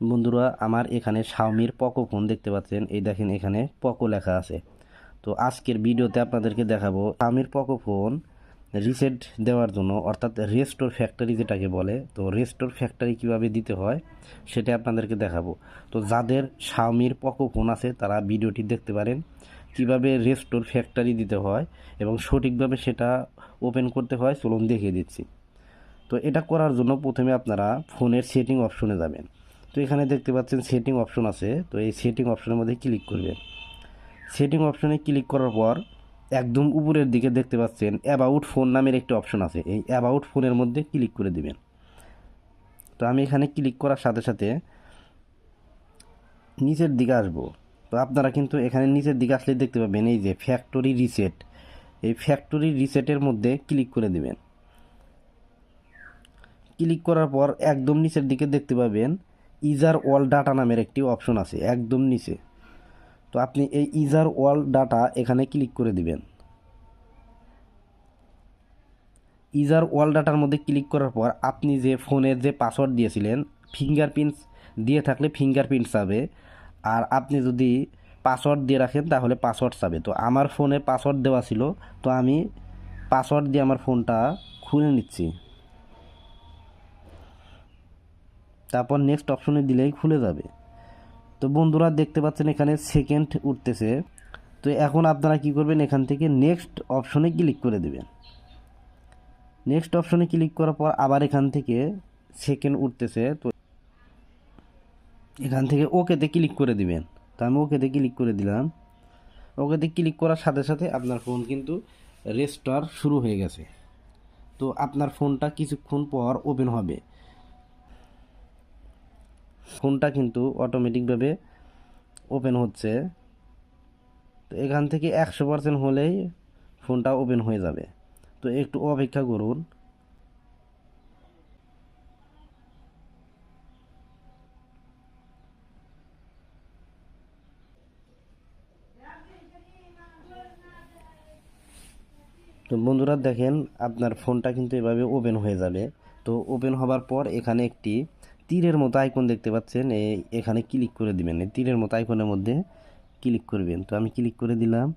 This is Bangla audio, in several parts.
বন্ধুরা, আমার এখানে শাওমির পকো ফোন দেখতে পাচ্ছেন। এই দেখেন এখানে পকো লেখা আছে। তো আজকের ভিডিওতে আপনাদেরকে দেখাবো শাওমির পকো ফোন রিসেট দেওয়ার জন্য, অর্থাৎ রেস্টোর ফ্যাক্টরি যেটাকে বলে। তো রেস্টোর ফ্যাক্টরি কীভাবে দিতে হয়, সেটা আপনাদেরকে দেখাবো। তো যাদের শাওমির পকো ফোন আছে, তারা ভিডিওটি দেখতে পারেন। কীভাবে রেস্টোর ফ্যাক্টরি দিতে হয় এবং সঠিকভাবে সেটা ওপেন করতে হয়, চলুন দেখিয়ে দিচ্ছি। তো এটা করার জন্য প্রথমে আপনারা ফোনের সেটিং অপশনে যাবেন। তো এখানে দেখতে পাচ্ছেন সেটিং অপশন আছে। তো এই সেটিং অপশনের মধ্যে ক্লিক করবেন। সেটিং অপশনে ক্লিক করার পর একদম উপরের দিকে দেখতে পাচ্ছেন অ্যাবাউট ফোন নামের একটি অপশন আছে। এই অ্যাবাউট ফোনের মধ্যে ক্লিক করে দিবেন। তো আমি এখানে ক্লিক করার সাথে সাথে নিচের দিকে আসব। তো আপনারা কিন্তু এখানে নিচের দিকে আসলে দেখতে পাবেন এই যে ফ্যাক্টরি রিসেট এই ফ্যাক্টরি রিসেটের মধ্যে ক্লিক করে দিবেন। ক্লিক করার পর একদম নিচের দিকে দেখতে পাবেন ইজার অল ডাটা নামের একটি অপশন আছে, একদম নিচে। তো আপনি এই ইজার অল ডাটা এখানে ক্লিক করে দিবেন। ইজার অল ডাটার মধ্যে ক্লিক করার পর আপনি যে ফোনের যে পাসওয়ার্ড দিয়েছিলেন, ফিঙ্গারপ্রিন্টস দিয়ে থাকলে ফিঙ্গারপ্রিন্ট চাবে আর আপনি যদি পাসওয়ার্ড দিয়ে রাখেন, তাহলে পাসওয়ার্ড চাবে তো আমার ফোনে পাসওয়ার্ড দেওয়া ছিল, তো আমি পাসওয়ার্ড দিয়ে আমার ফোনটা খুলে নিচ্ছি। তারপর নেক্সট অপশনে দিলেই খুলে যাবে। তো বন্ধুরা দেখতে পাচ্ছেন এখানে সেকেন্ড উঠতেছে। তো এখন আপনারা কি করবেন, এখান থেকে নেক্সট অপশনে ক্লিক করে দেবেন। নেক্সট অপশনে ক্লিক করার পর আবার এখান থেকে সেকেন্ড উঠতেছে। তো এখান থেকে ওকেতে ক্লিক করে দিবেন। তো আমি ওকেতে ক্লিক করে দিলাম। ওকেতে ক্লিক করার সাথে সাথে আপনার ফোন কিন্তু রেস্টার শুরু হয়ে গেছে। তো আপনার ফোনটা কিছুক্ষণ পর ওপেন হবে। ফোনটা কিন্তু অটোমেটিকভাবে ওপেন হচ্ছে। তো এখান থেকে একশো পার্সেন্ট হলেই ফোনটা ওপেন হয়ে যাবে। তো একটু অপেক্ষা করুন। তো বন্ধুরা দেখেন, আপনার ফোনটা কিন্তু এভাবে ওপেন হয়ে যাবে। তো ওপেন হবার পর এখানে একটি তীরের মতো আইকন দেখতে পাচ্ছেন। এখানে ক্লিক করে দিবেন। এই তীরের মতো আইকনের মধ্যে ক্লিক করবেন। তো আমি ক্লিক করে দিলাম।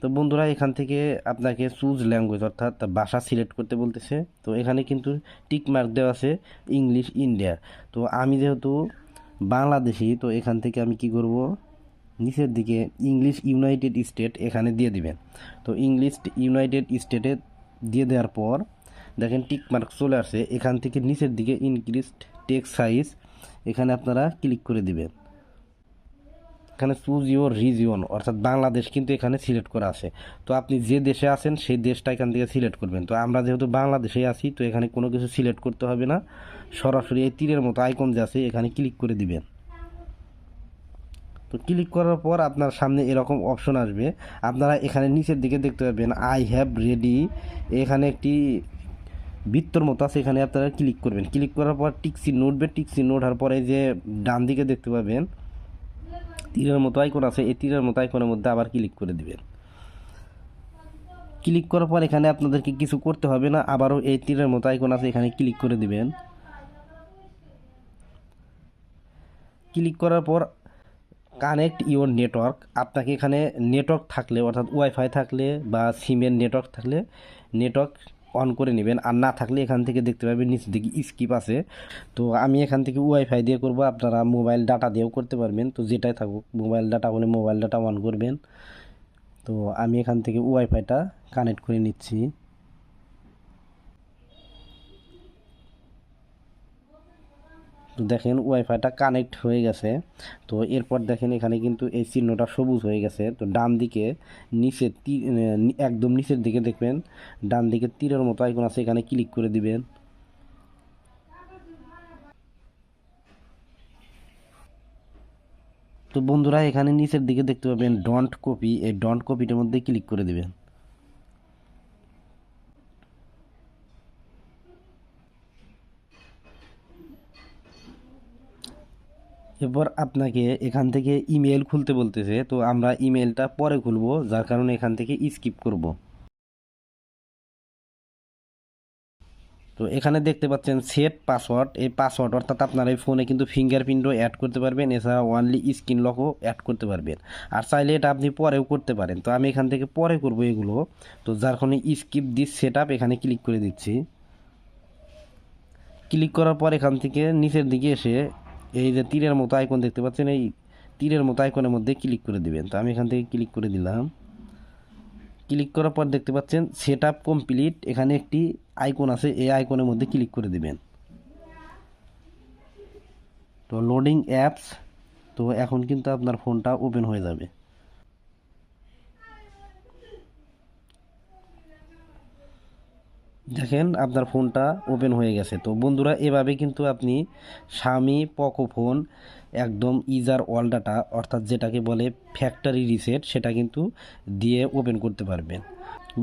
তো বন্ধুরা, এখান থেকে আপনাকে চুজ ল্যাঙ্গুয়েজ অর্থাৎ ভাষা সিলেক্ট করতে বলতেছে। তো এখানে কিন্তু টিক মার্ক দেওয়া আছে ইংলিশ ইন্ডিয়া তো আমি যেহেতু বাংলাদেশি, তো এখান থেকে আমি কি করব? নিচের দিকে ইংলিশ ইউনাইটেড স্টেট এখানে দিয়ে দিবেন। তো ইংলিশ ইউনাইটেড স্টেটে দিয়ে দেওয়ার পর দেখেন টিক মার্ক চলে আসে এখান থেকে নিচের দিকে ইনক্রিজড টেক্স সাইজ এখানে আপনারা ক্লিক করে দিবেন। এখানে চুজ ইউর রিজিয়ন অর্থাৎ বাংলাদেশ কিন্তু এখানে সিলেক্ট করা আছে। তো আপনি যে দেশে আছেন, সেই দেশটা এখান থেকে সিলেক্ট করবেন। তো আমরা যেহেতু বাংলাদেশে আছি, তো এখানে কোনো কিছু সিলেক্ট করতে হবে না। সরাসরি এই তীরের মতো আইকন যে আছে, এখানে ক্লিক করে দিবেন। তো ক্লিক করার পর আপনার সামনে এরকম অপশন আসবে। আপনারা এখানে নিচের দিকে দেখতে পাবেন আই হ্যাভ রেডি এখানে একটি বৃত্তর মতো আছে, এখানে আপনারা ক্লিক করবেন। ক্লিক করার পর টিক্সি নোটবে টিক্সি নোট হওয়ার পরে যে ডান দিকে দেখতে পাবেন, তীরের মতো আইকন আছে, এই তীরের মতো আইকনের মধ্যে আবার ক্লিক করে দিবেন। ক্লিক করার পর এখানে আপনাদেরকে কিছু করতে হবে না, আবারও এই তীরের মতো আইকন আছে, এখানে ক্লিক করে দিবেন। ক্লিক করার পর কানেক্ট ইওর নেটওয়ার্ক আপনাকে এখানে নেটওয়ার্ক থাকলে, অর্থাৎ ওয়াইফাই থাকলে বা সিমের নেটওয়ার্ক থাকলে নেটওয়ার্ক অন করে নেবেন। আর না থাকলে এখান থেকে দেখতে পাবেন নিচের দিকে স্কিপ আছে। তো আমি এখান থেকে ওয়াইফাই দিয়ে করব, আপনারা মোবাইল ডাটা দিয়েও করতে পারবেন। তো যেটাই থাকুক মোবাইল ডাটা হলে মোবাইল ডাটা অন করবেন। তো আমি এখান থেকে ওয়াইফাইটা কানেক্ট করে নিচ্ছি। তো দেখেন ওয়াইফাইটা কানেক্ট হয়ে গেছে। তো এরপর দেখেন এখানে কিন্তু এই চিহ্নটা সবুজ হয়ে গেছে। তো ডান দিকে নিচে একদম নিচের দিকে দেখবেন, ডান দিকে তীরের মতো আইকন আছে, এখানে ক্লিক করে দিবেন। তো বন্ধুরা, এখানে নিচের দিকে দেখতে পাবেন ডন্ট কপি এই ডন্ট কপিটার মধ্যে ক্লিক করে দিবেন। এরপর আপনাকে এখান থেকে ইমেল খুলতে বলতেছে, তো আমরা ইমেলটা পরে খুলবো, যার কারণে এখান থেকে স্কিপ করব। তো এখানে দেখতে পাচ্ছেন সেট পাসওয়ার্ড এই পাসওয়ার্ড অর্থাৎ আপনার এই ফোনে কিন্তু ফিঙ্গারপ্রিন্টও অ্যাড করতে পারবেন এছাড়া ওয়ানলি স্ক্রিন লকও অ্যাড করতে পারবেন। আর চাইলে এটা আপনি পরেও করতে পারেন। তো আমি এখান থেকে পরে করব এগুলো। তো যার কারণে স্কিপ দিস সেট এখানে ক্লিক করে দিচ্ছি। ক্লিক করার পর এখান থেকে নিচের দিকে এসে এই যে তীরের মতো আইকন দেখতে পাচ্ছেন, এই তীরের মতো আইকনের মধ্যে ক্লিক করে দিবেন। তো আমি এখান থেকে ক্লিক করে দিলাম। ক্লিক করার পর দেখতে পাচ্ছেন সেট আপ কমপ্লিট এখানে একটি আইকন আছে, এই আইকনের মধ্যে ক্লিক করে দিবেন। তো লোডিং অ্যাপস তো এখন কিন্তু আপনার ফোনটা ওপেন হয়ে যাবে। দেখেন আপনার ফোনটা ওপেন হয়ে গেছে। তো বন্ধুরা, এভাবে কিন্তু আপনি স্বামী পকো ফোন একদম ইজার অল ডাটা অর্থাৎ যেটাকে বলে ফ্যাক্টরি রিসেট সেটা কিন্তু দিয়ে ওপেন করতে পারবেন।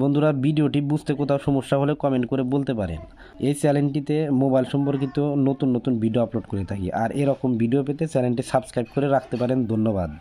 বন্ধুরা, ভিডিওটি বুঝতে কোথাও সমস্যা হলে কমেন্ট করে বলতে পারেন। এই চ্যানেলটিতে মোবাইল সম্পর্কিত নতুন নতুন ভিডিও আপলোড করে থাকি। আর এরকম ভিডিও পেতে চ্যানেলটি সাবস্ক্রাইব করে রাখতে পারেন। ধন্যবাদ।